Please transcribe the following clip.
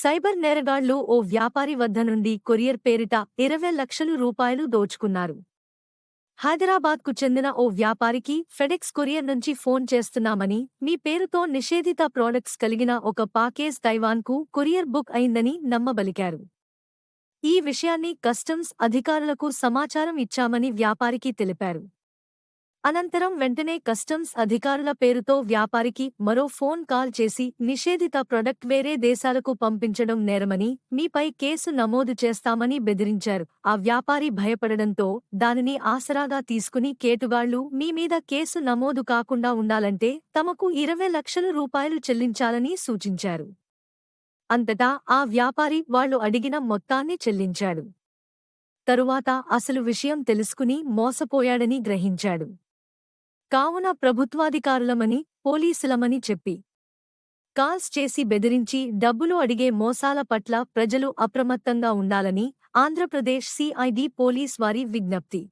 Cyber నేరగాళ్ళు ఓ వ్యాపారి వద్ద నుండి కొరియర్ పేరిట ఇరవై లక్షలు రూపాయలు దోచుకున్నారు. హైదరాబాద్కు చెందిన ఓ వ్యాపారికి ఫెడెక్స్ కొరియర్ నుంచి ఫోన్ చేస్తున్నామని మీ పేరుతో నిషేధిత ప్రోడక్ట్స్ కలిగిన ఒక పాకేజ్ తైవాన్కు కొరియర్ బుక్ అయిందని నమ్మబలికారు. ఈ విషయాన్ని కస్టమ్స్ అధికారులకు సమాచారం ఇచ్చామని వ్యాపారికి తెలిపారు. అనంతరం వెంటనే కస్టమ్స్ అధికారుల పేరుతో వ్యాపారికి మరో ఫోన్ కాల్ చేసి నిషేధిత ప్రొడక్ట్ వేరే దేశాలకు పంపించడం నేరమని మీపై కేసు నమోదు చేస్తామని బెదిరించారు. ఆ వ్యాపారి భయపడడంతో దానిని ఆసరాగా తీసుకుని కేటుగాళ్ళు మీ మీద కేసు నమోదు కాకుండా ఉండాలంటే తమకు ఇరవై లక్షల రూపాయలు చెల్లించాలని సూచించారు. అంతటా ఆ వ్యాపారి వాళ్ళు అడిగిన మొత్తాన్ని చెల్లించాడు. తరువాత అసలు విషయం తెలుసుకుని మోసపోయాడని గ్రహించాడు. కావున ప్రభుత్వాధికారులమని పోలీసులమని చెప్పి. కాల్స్ చేసి బెదిరించి డబ్బులు అడిగే మోసాల పట్ల ప్రజలు అప్రమత్తంగా ఉండాలని ఆంధ్రప్రదేశ్ సిఐడి పోలీస్ వారి విజ్ఞప్తి.